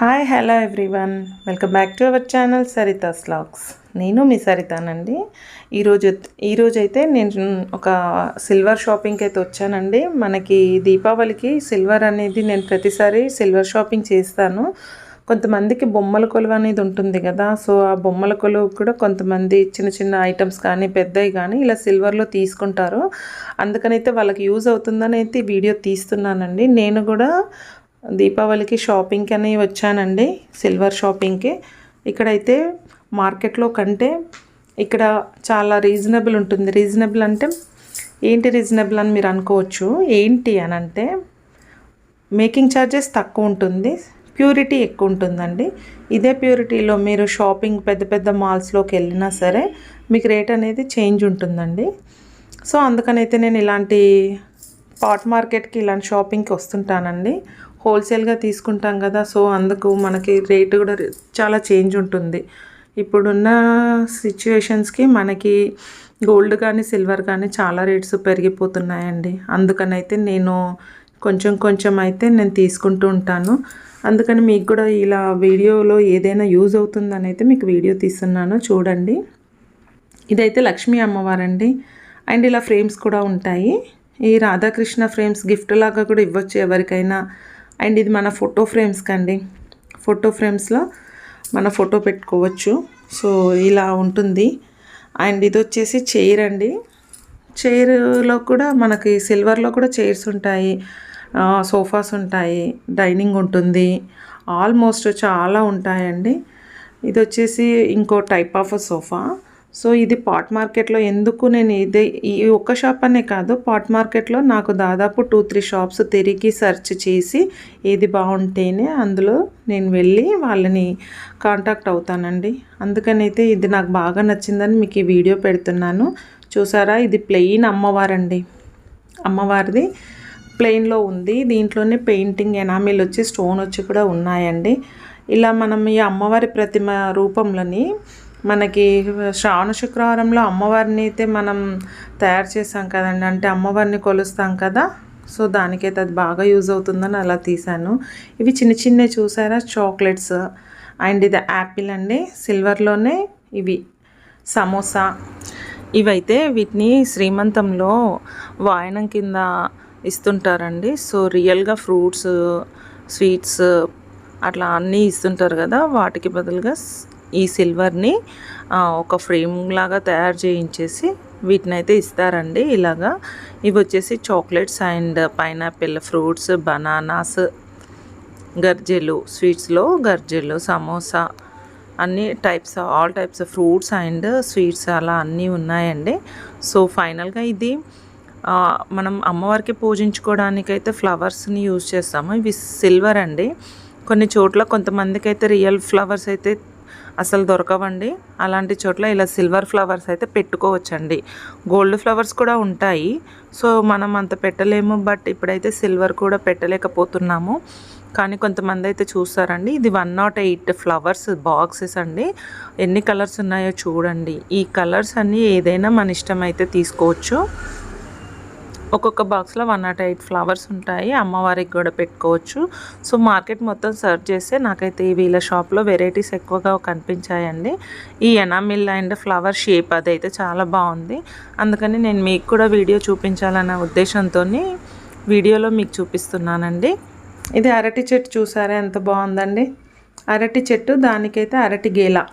Hi hello everyone welcome back to our channel Saritha స్లాగ్స్ నేను మీ సరితానండి. ఈరోజు ఈరోజు అయితే నేను ఒక సిల్వర్ షాపింగ్కి అయితే వచ్చానండి. మనకి దీపావళికి సిల్వర్ అనేది నేను ప్రతిసారి సిల్వర్ షాపింగ్ చేస్తాను. కొంతమందికి బొమ్మల కొలువు అనేది ఉంటుంది కదా సో ఆ బొమ్మల కొలువు కూడా కొంతమంది చిన్న చిన్న ఐటమ్స్ కానీ పెద్దవి కానీ ఇలా సిల్వర్లో తీసుకుంటారు. అందుకనైతే వాళ్ళకి యూజ్ అవుతుందని అయితే వీడియో తీస్తున్నానండి. నేను కూడా దీపావళికి షాపింగ్కి అని వచ్చానండి సిల్వర్ షాపింగ్కి. ఇక్కడైతే మార్కెట్లో కంటే ఇక్కడ చాలా రీజనబుల్ ఉంటుంది. రీజనబుల్ అంటే ఏంటి రీజనబుల్ అని మీరు అనుకోవచ్చు. ఏంటి అని అంటే మేకింగ్ ఛార్జెస్ తక్కువ ఉంటుంది ప్యూరిటీ ఎక్కువ ఉంటుందండి. ఇదే ప్యూరిటీలో మీరు షాపింగ్ పెద్ద పెద్ద మాల్స్లోకి వెళ్ళినా సరే మీకు రేట్ అనేది చేంజ్ ఉంటుందండి. సో అందుకనైతే నేను ఇలాంటి పాట్ మార్కెట్కి ఇలాంటి షాపింగ్కి వస్తుంటానండి. హోల్సేల్గా తీసుకుంటాం కదా సో అందుకు మనకి రేటు కూడా చాలా చేంజ్ ఉంటుంది. ఇప్పుడున్న సిచ్యువేషన్స్కి మనకి గోల్డ్ కానీ సిల్వర్ కానీ చాలా రేట్స్ పెరిగిపోతున్నాయండి. అందుకనైతే నేను కొంచెం కొంచెం అయితే నేను తీసుకుంటూ ఉంటాను. అందుకని మీకు కూడా ఇలా వీడియోలో ఏదైనా యూజ్ అవుతుందని అయితే మీకు వీడియో తీస్తున్నాను. చూడండి. ఇదైతే లక్ష్మీ అమ్మవారండి. అండ్ ఇలా ఫ్రేమ్స్ కూడా ఉంటాయి. ఈ రాధాకృష్ణ ఫ్రేమ్స్ గిఫ్ట్ లాగా కూడా ఇవ్వచ్చు ఎవరికైనా. అండ్ ఇది మన ఫోటో ఫ్రేమ్స్ కండి. ఫోటో ఫ్రేమ్స్లో మన ఫోటో పెట్టుకోవచ్చు. సో ఇలా ఉంటుంది. అండ్ ఇది వచ్చేసి చైర్ అండి. చైర్లో కూడా మనకి సిల్వర్లో కూడా చైర్స్ ఉంటాయి. సోఫాస్ ఉంటాయి. డైనింగ్ ఉంటుంది. ఆల్మోస్ట్ చాలా ఉంటాయండి. ఇది వచ్చేసి ఇంకో టైప్ ఆఫ్ సోఫా. సో ఇది పాట్ మార్కెట్లో ఎందుకు నేను ఇదే ఈ ఒక్క షాప్ అనే కాదు పాట్ మార్కెట్లో నాకు దాదాపు టూ త్రీ షాప్స్ తిరిగి సెర్చ్ చేసి ఏది బాగుంటేనే అందులో నేను వెళ్ళి వాళ్ళని కాంటాక్ట్ అవుతానండి. అందుకనైతే ఇది నాకు బాగా నచ్చిందని మీకు ఈ వీడియో పెడుతున్నాను. చూసారా? ఇది ప్లెయిన్ అమ్మవారండి. అమ్మవారిది ప్లెయిన్లో ఉంది. దీంట్లోనే పెయింటింగ్ ఎనామిల్ వచ్చి స్టోన్ వచ్చి కూడా ఉన్నాయండి. ఇలా మనం ఈ అమ్మవారి ప్రతిమ రూపంలోని మనకి శ్రావణ శుక్రవారంలో అమ్మవారిని అయితే మనం తయారు చేసాం కదండి. అంటే అమ్మవారిని కొలుస్తాం కదా. సో దానికైతే అది బాగా యూజ్ అవుతుందని అలా తీశాను. ఇవి చిన్న చిన్నవి చూసారా? చాక్లెట్స్ అండ్ ఇది యాపిల్ అండి. సిల్వర్లోనే ఇవి. సమోసా. ఇవైతే వీటిని శ్రీమంతంలో వాయనం కింద ఇస్తుంటారండి. సో రియల్గా ఫ్రూట్స్ స్వీట్స్ అట్లా అన్నీ ఇస్తుంటారు కదా. వాటికి బదులుగా ఈ సిల్వర్ని ఒక ఫ్రేమ్ లాగా తయారు చేయించేసి వీటిని అయితే ఇస్తారండి ఇలాగా. ఇవి వచ్చేసి chocolates and pineapple fruits bananas గర్జెలు స్వీట్స్లో గర్జెలు సమోసా అన్ని types all types fruits and sweets అలా అన్నీ ఉన్నాయండి. సో ఫైనల్గా ఇది మనం అమ్మవారికి పూజించుకోవడానికి అయితే ఫ్లవర్స్ని యూజ్ చేస్తాము. ఇవి సిల్వర్ అండి. కొన్ని చోట్ల కొంతమందికి అయితే రియల్ ఫ్లవర్స్ అయితే అసలు దొరకవండి. అలాంటి చోట్ల ఇలా సిల్వర్ ఫ్లవర్స్ అయితే పెట్టుకోవచ్చండి. గోల్డ్ ఫ్లవర్స్ కూడా ఉంటాయి. సో మనం అంత పెట్టలేము. బట్ ఇప్పుడైతే సిల్వర్ కూడా పెట్టలేకపోతున్నాము. కానీ కొంతమంది అయితే చూస్తారండి. ఇది one not eight flowers boxes అండి. ఎన్ని కలర్స్ ఉన్నాయో చూడండి. ఈ కలర్స్ అన్నీ ఏదైనా మన ఇష్టం అయితే తీసుకోవచ్చు. ఒక్కొక్క బాక్స్లో వన్ నాట్ ఎయిట్ ఫ్లవర్స్ ఉంటాయి. అమ్మవారికి కూడా పెట్టుకోవచ్చు. సో మార్కెట్ మొత్తం సర్వ్ చేస్తే నాకైతే వీళ్ళ షాప్లో వెరైటీస్ ఎక్కువగా కనిపించాయండి. ఈ ఎనామిల్ అండ్ ఫ్లవర్ షేప్ అదైతే చాలా బాగుంది. అందుకని నేను మీకు కూడా వీడియో చూపించాలన్న ఉద్దేశంతో వీడియోలో మీకు చూపిస్తున్నానండి. ఇది అరటి చెట్టు చూసారా? ఎంత బాగుందండి. అరటి చెట్టు దానికైతే అరటి గేల.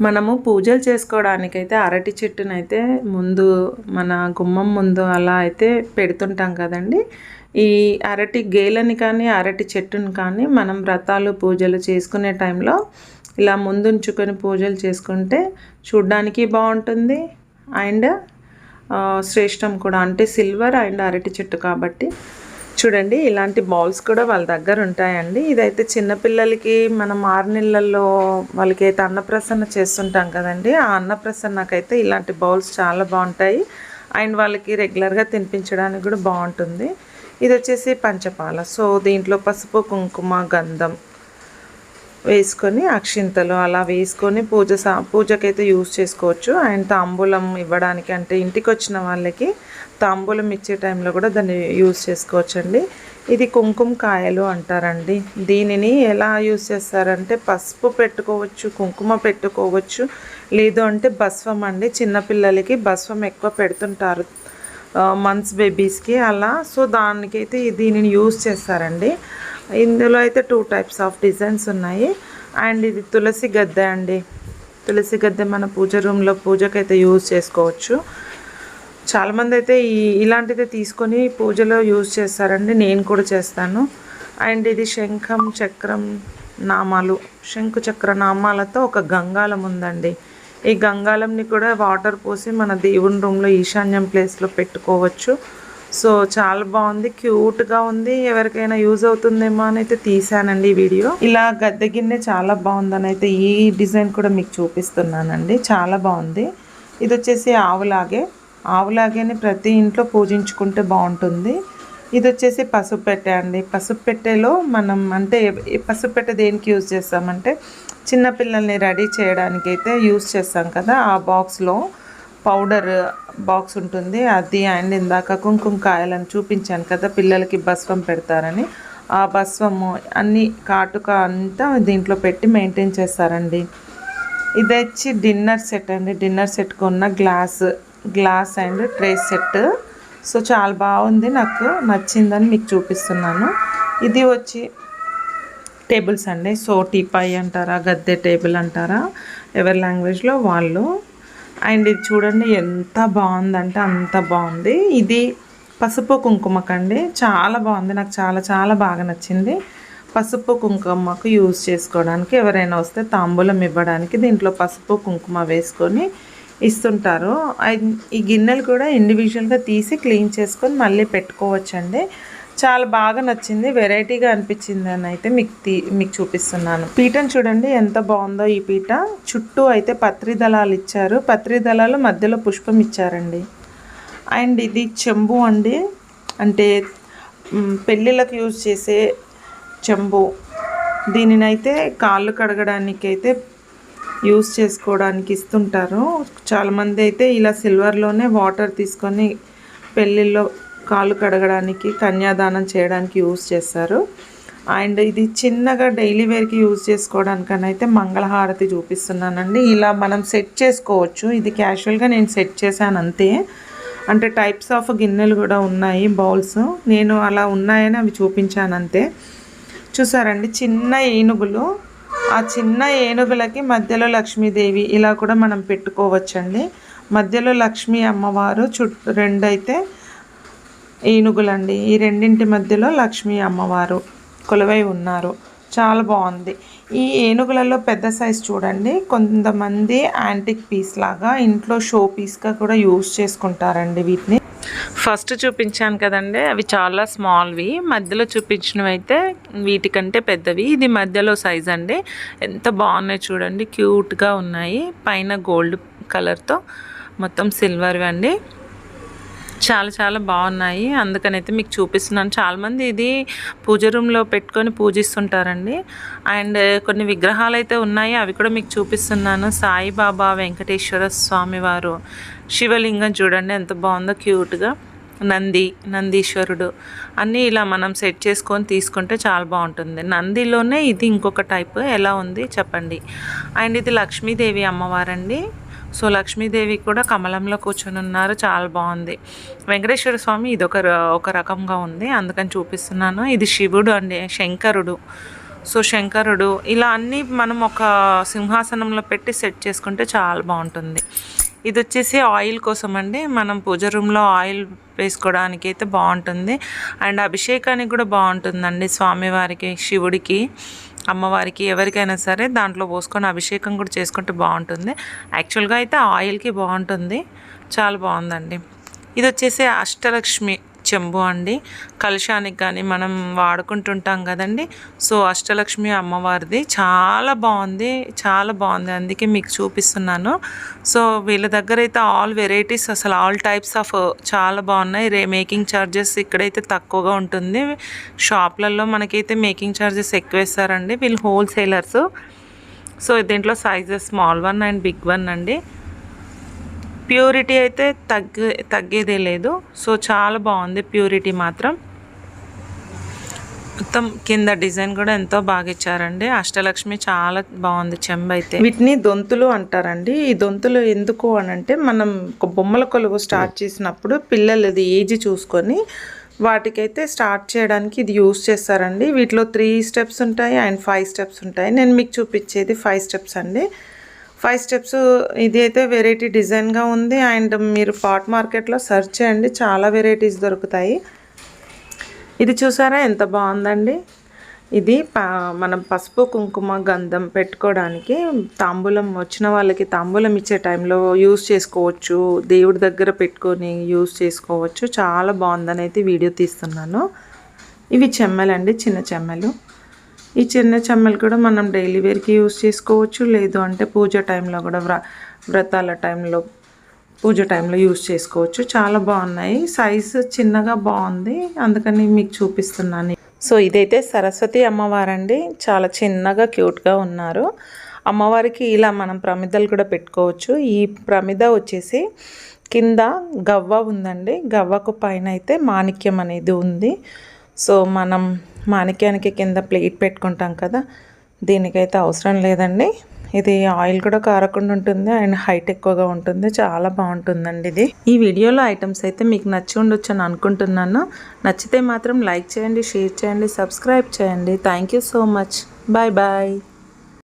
మనము పూజలు చేసుకోవడానికైతే అరటి చెట్టునైతే ముందు మన గుమ్మం ముందు అలా అయితే పెడుతుంటాం కదండి. ఈ అరటి గేలని కానీ అరటి చెట్టుని కానీ మనం వ్రతాలు పూజలు చేసుకునే టైంలో ఇలా ముందుంచుకొని పూజలు చేసుకుంటే చూడ్డానికి బాగుంటుంది. అండ్ శ్రేష్టం కూడా. అంటే సిల్వర్ అండ్ అరటి చెట్టు కాబట్టి చూడండి ఇలాంటి బౌల్స్ కూడా వాళ్ళ దగ్గర ఉంటాయండి. ఇదైతే చిన్నపిల్లలకి మనం ఆరు నెలల్లో వాళ్ళకి అయితే అన్నప్రసన్న చేస్తుంటాం కదండి ఆ అన్నప్రసన్నకైతే ఇలాంటి బౌల్స్ చాలా బాగుంటాయి. అండ్ వాళ్ళకి రెగ్యులర్గా తినిపించడానికి కూడా బాగుంటుంది. ఇది వచ్చేసి పంచపాల. సో దీంట్లో పసుపు కుంకుమ గంధం వేసుకొని అక్షింతలు అలా వేసుకొని పూజ సా పూజకైతే యూజ్ చేసుకోవచ్చు. అండ్ తాంబూలం ఇవ్వడానికి అంటే ఇంటికి వచ్చిన వాళ్ళకి తాంబూలం ఇచ్చే టైంలో కూడా దాన్ని యూజ్ చేసుకోవచ్చండి. ఇది కుంకుమ కాయలు అంటారండి. దీనిని ఎలా యూజ్ చేస్తారంటే పసుపు పెట్టుకోవచ్చు కుంకుమ పెట్టుకోవచ్చు. లేదు అంటే భస్వం అండి. చిన్నపిల్లలకి భస్వం ఎక్కువ పెడుతుంటారు మంత్స్ బేబీస్కి అలా. సో దానికైతే దీనిని యూజ్ చేస్తారండి. ఇందులో అయితే టూ టైప్స్ ఆఫ్ డిజైన్స్ ఉన్నాయి. అండ్ ఇది తులసి గద్దె అండి. తులసి గద్దె మన పూజ రూమ్లో పూజకైతే యూజ్ చేసుకోవచ్చు. చాలామంది అయితే ఈ ఇలాంటిది తీసుకొని పూజలో యూజ్ చేస్తారండి. నేను కూడా చేస్తాను. అండ్ ఇది శంఖం చక్రం నామాలు. శంకు చక్ర నామాలతో ఒక గంగాలం ఉందండి. ఈ గంగాలంని కూడా వాటర్ పోసి మన దేవుని రూమ్లో ఈశాన్యం ప్లేస్లో పెట్టుకోవచ్చు. సో చాలా బాగుంది క్యూట్గా ఉంది. ఎవరికైనా యూజ్ అవుతుందేమో అని అయితే తీసానండి ఈ వీడియో. ఇలా గద్దె గిన్నె చాలా బాగుందని అయితే ఈ డిజైన్ కూడా మీకు చూపిస్తున్నానండి. చాలా బాగుంది. ఇది వచ్చేసి ఆవులాగే. ఆవులాగేని ప్రతి ఇంట్లో పూజించుకుంటే బాగుంటుంది. ఇది వచ్చేసి పసుపు పెట్టే అండి. పసుపు పెట్టెలో మనం అంటే పసుపు పెట్టె దేనికి యూజ్ చేస్తామంటే చిన్నపిల్లల్ని రెడీ చేయడానికి అయితే యూజ్ చేస్తాం కదా ఆ బాక్స్లో. పౌడర్ బాక్స్ ఉంటుంది. అది అండ్ ఇందాక కుంకుమ కాయలని చూపించాను కదా పిల్లలకి బస్వం పెడతారని. ఆ బస్వము అన్ని కాటుక అంతా దీంట్లో పెట్టి మెయింటైన్ చేస్తారండి. ఇది వచ్చి డిన్నర్ సెట్ అండి. డిన్నర్ సెట్ కొన్న glass glass and tray set so చాలా బాగుంది. నాకు నచ్చిందని మీకు చూపిస్తున్నాను. ఇది వచ్చి టేబుల్స్ అండి. సో టీపాయ్ అంటారా గద్దె టేబుల్ అంటారా ఎవరి లాంగ్వేజ్లో వాళ్ళు అండ్ ఇది చూడండి ఎంత బాగుందంటే అంత బాగుంది. ఇది పసుపు కుంకుమకండి. చాలా బాగుంది. నాకు చాలా చాలా బాగా నచ్చింది. పసుపు కుంకుమకు యూజ్ చేసుకోవడానికి ఎవరైనా వస్తే తాంబూలం ఇవ్వడానికి దీంట్లో పసుపు కుంకుమ వేసుకొని ఇస్తుంటారు. ఈ గిన్నెలు కూడా ఇండివిజువల్గా తీసి క్లీన్ చేసుకొని మళ్ళీ పెట్టుకోవచ్చండి. చాలా బాగా నచ్చింది వెరైటీగా అనిపించింది అని అయితే మీకు తీ మీకు చూపిస్తున్నాను. పీటను చూడండి ఎంత బాగుందో ఈ పీట చుట్టూ అయితే పత్రి దళాలు ఇచ్చారు. పత్రి దళాలు మధ్యలో పుష్పం ఇచ్చారండి. అండ్ ఇది చెంబు అండి. అంటే పెళ్ళిళ్ళకి యూజ్ చేసే చెంబు. దీనినైతే కాళ్ళు కడగడానికి అయితే యూస్ చేసుకోవడానికి ఇస్తుంటారు. చాలామంది అయితే ఇలా సిల్వర్లోనే వాటర్ తీసుకొని పెళ్ళిళ్ళలో కాళ్ళు కడగడానికి కన్యాదానం చేయడానికి యూస్ చేస్తారు. అండ్ ఇది చిన్నగా డైలీ వేర్కి యూజ్ చేసుకోవడానికని అయితే మంగళహారతి చూపిస్తున్నానండి. ఇలా మనం సెట్ చేసుకోవచ్చు. ఇది క్యాషువల్గా నేను సెట్ చేశాను అంతే. అంటే టైప్స్ ఆఫ్ గిన్నెలు కూడా ఉన్నాయి బౌల్స్. నేను అలా ఉన్నాయని అవి చూపించాను అంతే. చూసారండి చిన్న ఏనుగులు. ఆ చిన్న ఏనుగులకి మధ్యలో లక్ష్మీదేవి ఇలా కూడా మనం పెట్టుకోవచ్చండి. మధ్యలో లక్ష్మీ అమ్మవారు చుట్టూ రెండైతే ఏనుగులండి. ఈ రెండింటి మధ్యలో లక్ష్మీ అమ్మవారు కొలువై ఉన్నారు. చాలా బాగుంది. ఈ ఏనుగులలో పెద్ద సైజ్ చూడండి. కొంతమంది యాంటిక్ పీస్ లాగా ఇంట్లో షో పీస్గా కూడా యూస్ చేసుకుంటారండి వీటిని. ఫస్ట్ చూపించాను కదండి. అవి చాలా స్మాల్వి. మధ్యలో చూపించినవి అయితే వీటికంటే పెద్దవి. ఇది మధ్యలో సైజ్ అండి. ఎంత బాగున్నాయి చూడండి. క్యూట్గా ఉన్నాయి. పైన గోల్డ్ కలర్తో మొత్తం సిల్వర్వి అండి. చాలా చాలా బాగున్నాయి. అందుకనైతే మీకు చూపిస్తున్నాను. చాలామంది ఇది పూజ రూమ్లో పెట్టుకొని పూజిస్తుంటారండి. అండ్ కొన్ని విగ్రహాలు అయితే ఉన్నాయి. అవి కూడా మీకు చూపిస్తున్నాను. సాయిబాబా వెంకటేశ్వర స్వామి వారు శివలింగం చూడండి ఎంత బాగుందో క్యూట్గా. నంది నందీశ్వరుడు. అన్నీ ఇలా మనం సెట్ చేసుకొని తీసుకుంటే చాలా బాగుంటుంది. నందిలోనే ఇది ఇంకొక టైప్. ఎలా ఉంది? చెప్పండి. అండ్ ఇది లక్ష్మీదేవి అమ్మవారండి. సో లక్ష్మీదేవి కూడా కమలంలో కూర్చొని ఉన్నారు. చాలా బాగుంది. వెంకటేశ్వర స్వామి ఇది ఒక ఒక రకంగా ఉంది. అందుకని చూపిస్తున్నాను. ఇది శివుడు అండి శంకరుడు. సో శంకరుడు ఇలా అన్నీ మనం ఒక సింహాసనంలో పెట్టి సెట్ చేసుకుంటే చాలా బాగుంటుంది. ఇది వచ్చేసి ఆయిల్ కోసం అండి. మనం పూజ రూమ్లో ఆయిల్ వేసుకోవడానికి అయితే బాగుంటుంది. అండ్ అభిషేకానికి కూడా బాగుంటుందండి స్వామివారికి శివుడికి. అమ్మవారికి ఎవరికైనా సరే దాంట్లో పోసుకొని అభిషేకం కూడా చేసుకుంటే బాగుంటుంది. యాక్చువల్గా అయితే ఆయిల్కి బాగుంటుంది. చాలా బాగుందండి. ఇది వచ్చేసి అష్టలక్ష్మి చెంబు అండి. కలశానికి కానీ మనం వాడుకుంటుంటాం కదండి. సో అష్టలక్ష్మి అమ్మవారిది చాలా బాగుంది. చాలా బాగుంది. అందుకే మీకు చూపిస్తున్నాను. సో వీళ్ళ దగ్గర అయితే ఆల్ వెరైటీస్ అసలు ఆల్ టైప్స్ ఆఫ్ చాలా బాగున్నాయి. రే మేకింగ్ ఛార్జెస్ ఇక్కడైతే తక్కువగా ఉంటుంది. షాప్లలో మనకైతే మేకింగ్ ఛార్జెస్ ఎక్కువ వేస్తారండి. వీళ్ళు హోల్సేలర్స్. సో దీంట్లో sizes small one and big one అండి. ప్యూరిటీ అయితే తగ్గే తగ్గేదే లేదు. సో చాలా బాగుంది ప్యూరిటీ మాత్రం. మొత్తం కింద డిజైన్ కూడా ఎంతో బాగా ఇచ్చారండి. అష్టలక్ష్మి చాలా బాగుంది చెంబు అయితే. వీటిని దొంతులు అంటారండి. ఈ దొంతులు ఎందుకు అని అంటే మనం ఒక బొమ్మల కొలువు స్టార్ట్ చేసినప్పుడు పిల్లలది ఏజ్ చూసుకొని వాటికైతే స్టార్ట్ చేయడానికి ఇది యూస్ చేస్తారండి. వీటిలో త్రీ స్టెప్స్ ఉంటాయి అండ్ ఫైవ్ స్టెప్స్ ఉంటాయి. నేను మీకు చూపించేది ఫైవ్ స్టెప్స్ అండి. ఫైవ్ స్టెప్స్ ఇది అయితే వెరైటీ డిజైన్గా ఉంది. అండ్ మీరు పాట్ మార్కెట్లో సెర్చ్ చేయండి. చాలా వెరైటీస్ దొరుకుతాయి. ఇది చూసారా? ఎంత బాగుందండి. ఇది మనం పసుపు కుంకుమ గంధం పెట్టుకోవడానికి తాంబూలం వచ్చిన వాళ్ళకి తాంబూలం ఇచ్చే టైంలో యూస్ చేసుకోవచ్చు. దేవుడి దగ్గర పెట్టుకొని యూస్ చేసుకోవచ్చు. చాలా బాగుందని అయితే వీడియో తీస్తున్నాను. ఇవి చెమ్మలండి చిన్న చెమ్మలు. ఈ చిన్న చెమ్మలు కూడా మనం డైలీ వేర్కి యూస్ చేసుకోవచ్చు. లేదు అంటే పూజ టైంలో కూడా వ్ర వ్రతాల టైంలో పూజ టైంలో యూస్ చేసుకోవచ్చు. చాలా బాగున్నాయి. సైజు చిన్నగా బాగుంది. అందుకని మీకు చూపిస్తున్నాను. సో ఇదైతే సరస్వతి అమ్మవారండి. చాలా చిన్నగా క్యూట్గా ఉన్నారు. అమ్మవారికి ఇలా మనం ప్రమిదలు కూడా పెట్టుకోవచ్చు. ఈ ప్రమిద వచ్చేసి కింద గవ్వ ఉందండి. గవ్వకు పైన అయితే మాణిక్యం అనేది ఉంది. సో మనం మాణిక్యానికి కింద ప్లేట్ పెట్టుకుంటాం కదా దీనికైతే అవసరం లేదండి. ఇది ఆయిల్ కూడా కారకుండా ఉంటుంది అండ్ హైట్ ఎక్కువగా ఉంటుంది చాలా బాగుంటుందండి ఇది. ఈ వీడియోలో ఐటమ్స్ అయితే మీకు నచ్చి ఉండొచ్చు అని అనుకుంటున్నాను. నచ్చితే మాత్రం లైక్ చేయండి షేర్ చేయండి సబ్స్క్రైబ్ చేయండి. Thank you so much. Bye bye.